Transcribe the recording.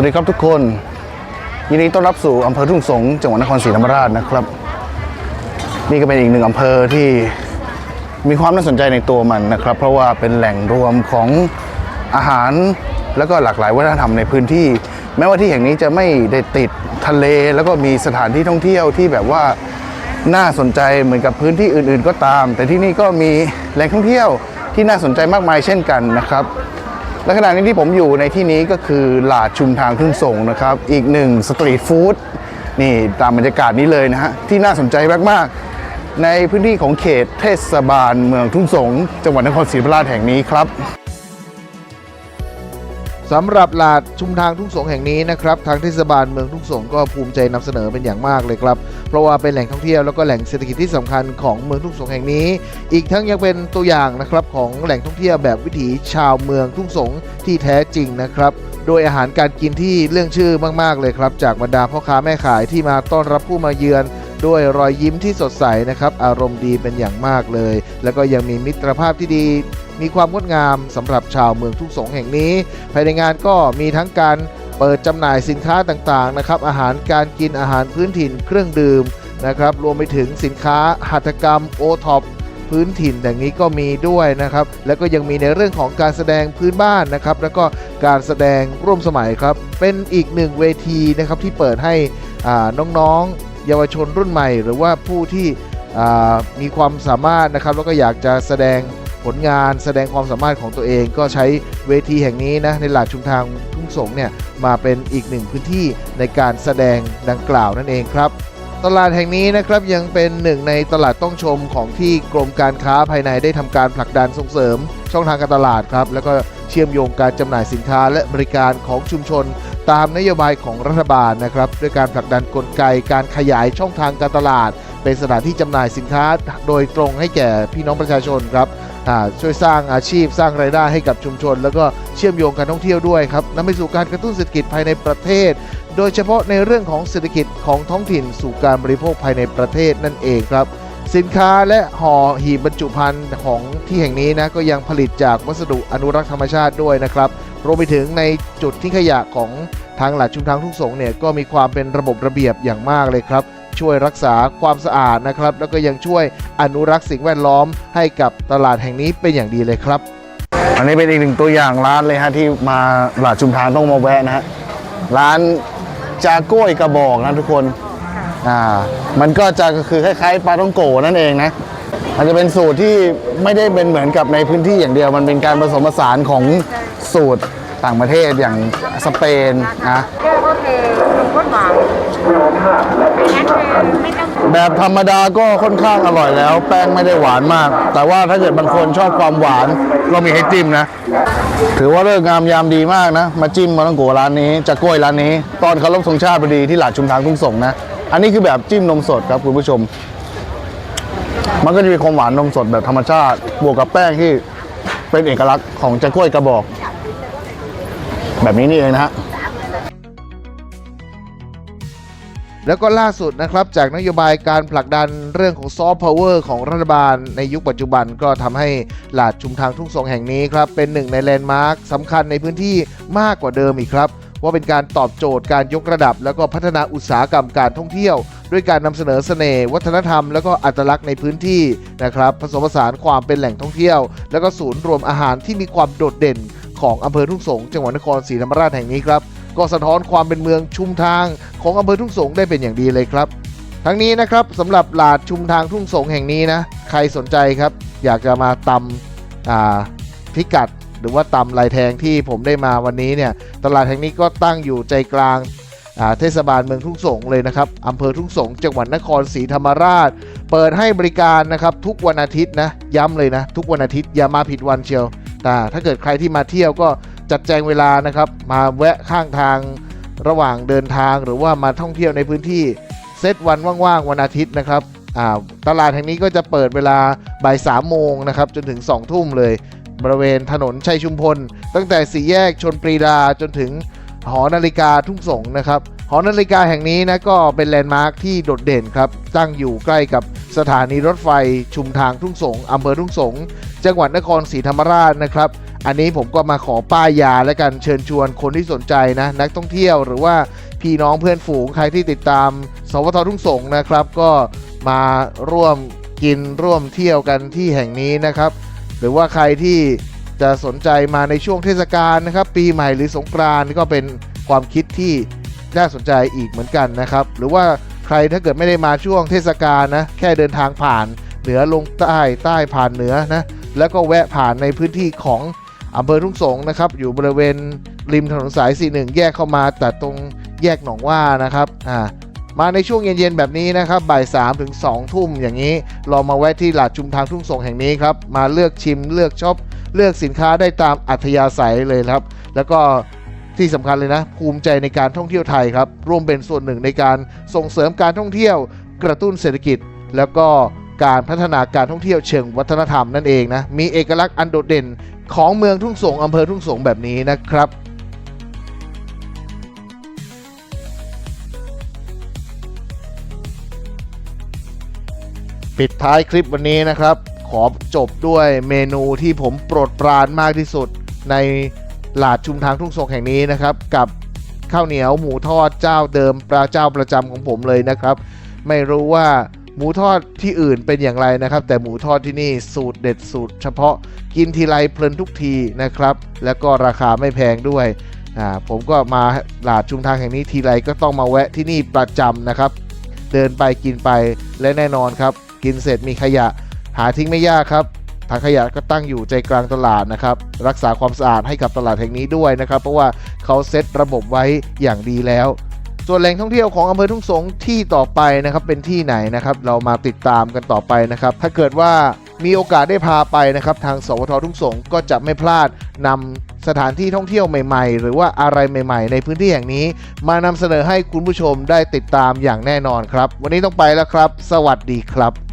วัสดีครับทุกคน ยินดีต้อนรับสู่อำเภอทุ่งสงจังหวัดนครศรีธรรมราชนะครับ นี่ก็เป็นอีกหนึ่งอำเภอที่มีความน่าสนใจในตัวมันนะครับ เพราะว่าเป็นแหล่งรวมของอาหารแล้วก็หลากหลายวัฒนธรรมในพื้นที่ แม้ว่าที่แห่งนี้จะไม่ได้ติดทะเล แล้วก็มีสถานที่ท่องเที่ยวที่แบบว่าน่าสนใจเหมือนกับพื้นที่อื่น ๆ ก็ตาม แต่ที่นี่ก็มีแหล่งท่องเที่ยวที่น่าสนใจมากมายเช่นกันนะครับ และขณะนี้ที่ผมอยู่ในที่นี้ก็คือหลาดชุมทางทุ่งส่งนะครับ อีกหนึ่งสตรีทฟู้ดนี่ตามบรรยากาศนี้เลยนะฮะ ที่น่าสนใจมากๆ ในพื้นที่ของเขตเทศบาลเมืองทุ่งสง จังหวัดนครศรีธรรมราชแห่งนี้ครับ สำหรับหลาดชุมทางทุ่งสงแห่งนี้นะครับทางเทศบาลเมืองทุ่งสงก็ภูมิใจนำเสนอเป็นอย่างมากเลยครับ เพราะว่าเป็นแหล่งท่องเที่ยวแล้วก็แหล่งเศรษฐกิจที่สำคัญของเมืองทุ่งสงแห่งนี้ อีกทั้งยังเป็นตัวอย่างนะครับของแหล่งท่องเที่ยวแบบวิถีชาวเมืองทุ่งสงที่แท้จริงนะครับโดยอาหารการกินที่เรื่องชื่อมาก ๆ เลยครับ จากบรรดาพ่อค้าแม่ขายที่มาต้อนรับผู้มาเยือน ด้วยรอยยิ้มที่สดใสนะครับ อารมณ์ดีเป็นอย่างมากเลย แล้วก็ยังมีมิตรภาพที่ดี มีความงดงามสำหรับชาวเมืองทุ่งสงแห่งนี้ ภายในงานก็มีทั้งการเปิดจำหน่ายสินค้าต่างๆนะครับอาหารการกินอาหารพื้นถิ่นเครื่องดื่มนะครับรวมไปถึงสินค้าหัตถกรรมโอท็อปพื้นถิ่นอย่างนี้ก็มีด้วยนะครับ แล้วก็ยังมีในเรื่องของการแสดงพื้นบ้านนะครับ แล้วก็การแสดงร่วมสมัยครับ เป็นอีกหนึ่งเวทีนะครับที่เปิดให้น้องๆ เยาวชนรุ่นใหม่ หรือว่าผู้ที่มีความสามารถนะครับ แล้วก็อยากจะแสดง ผลงานแสดงความสามารถของตัวเองก็ใช้เวทีแห่งนี้นะในหลาดชุมทางทุ่งสงเนี่ยมาเป็นอีกหนึ่งพื้นที่ในการแสดงดังกล่าวนั่นเองครับ ตลาดแห่งนี้นะครับยังเป็นหนึ่งในตลาดต้องชมของที่กรมการค้าภายในได้ทำการผลักดันส่งเสริม ช่องทางการตลาดครับแล้วก็เชื่อมโยงการจำหน่ายสินค้าและบริการของชุมชน ตามนโยบายของรัฐบาลนะครับด้วยการผลักดันกลไกการขยายช่องทางการตลาด เป็นสถานที่จำหน่ายสินค้าโดยตรงให้แก่พี่น้องประชาชนครับ ช่วยสร้างอาชีพสร้างรายได้ให้กับชุมชน แล้วก็เชื่อมโยงการท่องเที่ยวด้วยครับนำไปสู่การกระตุ้นเศรษฐกิจภายในประเทศ โดยเฉพาะในเรื่องของเศรษฐกิจของท้องถิ่นสู่การบริโภคภายในประเทศนั่นเองครับสินค้าและห่อหีบบรรจุภัณฑ์ของที่แห่งนี้นะก็ยังผลิตจากวัสดุอนุรักษ์ธรรมชาติด้วยนะครับรวมไปถึงในจุดที่ขยะของทางหลัดชุมทางทุ่งสงเนี่ยก็มีความเป็นระบบระเบียบอย่างมากเลยครับ ช่วยรักษาความสะอาดนะครับ แล้วก็ยังช่วยอนุรักษ์สิ่งแวดล้อมให้กับตลาดแห่งนี้เป็นอย่างดีเลยครับ อันนี้เป็นอีกหนึ่งตัวอย่างร้านเลยฮะที่มาหลาดชุมทางต้องมาแวะนะฮะร้านจาก้วยกระบอกนะทุกคนอ่ามันก็จะก็คือคล้ายๆปลาต้องโกนั่นเองนะมันจะเป็นสูตรที่ไม่ได้เป็นเหมือนกับในพื้นที่อย่างเดียว มันเป็นการผสมผสานของสูตรต่างประเทศอย่างสเปนนะแก้ก็เทนมข้นหวาน แบบธรรมดาก็ค่อนข้างอร่อยแล้ว แป้งไม่ได้หวานมาก แต่ว่าถ้าเกิดบางคนชอบความหวานก็มีให้จิ้มนะ ถือว่าเลิกงามยามดีมากนะ มาจิ้มมาต้องโกร้านนี้จะกล้วยร้านนี้ ตอนเคารพธงชาติพอดีที่หลาดชุมทางทุ่งส่งนะ อันนี้คือแบบจิ้มนมสดครับคุณผู้ชม มันก็จะมีความหวานนมสดแบบธรรมชาติ บวกกับแป้งที่เป็นเอกลักษณ์ของจะกล้วยกระบอก แบบนี้นี่เองนะฮะ แล้วก็ล่าสุดนะครับจากนโยบายการผลักดันเรื่องของซอฟต์พาวเวอร์ของรัฐบาลในยุคปัจจุบันก็ทำให้หลาดชุมทางทุ่งสงแห่งนี้ครับเป็นหนึ่งในแลนด์มาร์คสำคัญในพื้นที่มากกว่าเดิมอีกครับ ว่าเป็นการตอบโจทย์การยกระดับ แล้วก็พัฒนาอุตสาหกรรมการท่องเที่ยว ด้วยการนำเสนอเสน่ห์วัฒนธรรม แล้วก็อัตลักษณ์ในพื้นที่นะครับผสมผสานความเป็นแหล่งท่องเที่ยว แล้วก็ศูนย์รวมอาหารที่มีความโดดเด่นของอำเภอทุ่งสง จังหวัดนครศรีธรรมราชแห่งนี้ครับ ก็สะท้อนความเป็นเมืองชุมทางของอำเภอทุ่งสงได้เป็นอย่างดีเลยครับ ทั้งนี้นะครับสำหรับหลาดชุมทางทุ่งสงแห่งนี้นะใครสนใจครับ อยากจะมาตำพิกัดหรือว่าตำลายแทงที่ผมได้มาวันนี้เนี่ยตลาดแห่งนี้ก็ตั้งอยู่ใจกลางาเทศบาลเมืองทุ่งสงเลยนะครับอำเภอทุ่งสงจังหวัดนครศรีธรรมราช เปิดให้บริการนะครับทุกวันอาทิตย์นะ ย้ำเลยนะ ทุกวันอาทิตย์อย่ามาผิดวันเชียวแต่ถ้าเกิดใครที่มาเที่ยวก็ จัดแจงเวลานะครับ มาแวะข้างทางระหว่างเดินทางหรือว่ามาท่องเที่ยวในพื้นที่เซตวันว่างๆวันอาทิตย์นะครับตลาดแห่งนี้ก็จะเปิดเวลาบ่ายสามโมงนะครับจนถึง2องทุ่มเลย บริเวณถนนชัยชุมพล ตั้งแต่สี่แยกชนปรีดาจนถึงหอนาฬิกาทุ่งสงนะครับหอนาฬิกาแห่งนี้นะก็เป็นแลนด์มาร์คที่โดดเด่นครับตั้งอยู่ใกล้กับสถานีรถไฟชุมทางทุ่งสงอำเภอทุ่งสง จังหวัดนครศรีธรรมราชนะครับ อันนี้ผมก็มาขอป้ายยาและกันเชิญชวนคนที่สนใจนะ นักท่องเที่ยวหรือว่าพี่น้องเพื่อนฝูงใครที่ติดตาม สวททุ่งสงนะครับ ก็มาร่วมกินร่วมเที่ยวกันที่แห่งนี้นะครับ หรือว่าใครที่จะสนใจมาในช่วงเทศกาลนะครับ ปีใหม่หรือสงกรานต์ก็เป็นความคิดที่น่าสนใจอีกเหมือนกันนะครับ หรือว่าใครถ้าเกิดไม่ได้มาช่วงเทศกาลนะแค่เดินทางผ่านเหนือลงใต้ใต้ผ่านเหนือนะแล้วก็แวะผ่านในพื้นที่ของ อำเภอทุ่งสงนะครับ อยู่บริเวณริมถนนสาย 41 แยกเข้ามาแต่ตรงแยกหนองว่านะครับอ่ามาในช่วงเย็นๆแบบนี้นะครับบ่าย3ถึง2ทุ่มอย่างนี้ลองมาแวะที่หลาดชุมทางทุ่งสงแห่งนี้ครับ มาเลือกชิมเลือกช็อปเลือกสินค้าได้ตามอัธยาศัยเลยครับ แล้วก็ที่สำคัญเลยนะ ภูมิใจในการท่องเที่ยวไทยครับ ร่วมเป็นส่วนหนึ่งในการส่งเสริมการท่องเที่ยว กระตุ้นเศรษฐกิจ แล้วก็ การพัฒนาการท่องเที่ยวเชิงวัฒนธรรมนั่นเองนะ มีเอกลักษณ์อันโดดเด่นของเมืองทุ่งสงอำเภอทุ่งสงแบบนี้นะครับปิดท้ายคลิปวันนี้นะครับ ขอจบด้วยเมนูที่ผมโปรดปรานมากที่สุดในหลาดชุมทางทุ่งสงแห่งนี้นะครับ กับข้าวเหนียวหมูทอดเจ้าเดิมปลาเจ้าประจำของผมเลยนะครับ ไม่รู้ว่า หมูทอดที่อื่นเป็นอย่างไรนะครับ แต่หมูทอดที่นี่สูตรเด็ดสูตร เฉพาะกินทีไรเพลินทุกทีนะครับ แล้วก็ราคาไม่แพงด้วยอ่าผมก็มาหลาดชุมทางแห่งนี้ทีไรก็ต้องมาแวะที่นี่ประจำนะครับ เดินไปกินไปและแน่นอนครับ กินเสร็จมีขยะ หาทิ้งไม่ยากครับถังขยะก็ตั้งอยู่ใจกลางตลาดนะครับ รักษาความสะอาดให้กับตลาดแห่งนี้ด้วยนะครับ เพราะว่าเขาเซตระบบไว้อย่างดีแล้ว ส่วนแหล่งท่องเที่ยวของอำเภอทุ่งสงที่ต่อไปนะครับเป็นที่ไหนนะครับ เรามาติดตามกันต่อไปนะครับ ถ้าเกิดว่ามีโอกาสได้พาไปนะครับ ทางสวททุ่งสงก็จะไม่พลาดนำสถานที่ท่องเที่ยวใหม่ๆ หรือว่าอะไรใหม่ๆ ในพื้นที่แห่งนี้ มานำเสนอให้คุณผู้ชมได้ติดตามอย่างแน่นอนครับ วันนี้ต้องไปแล้วครับ สวัสดีครับ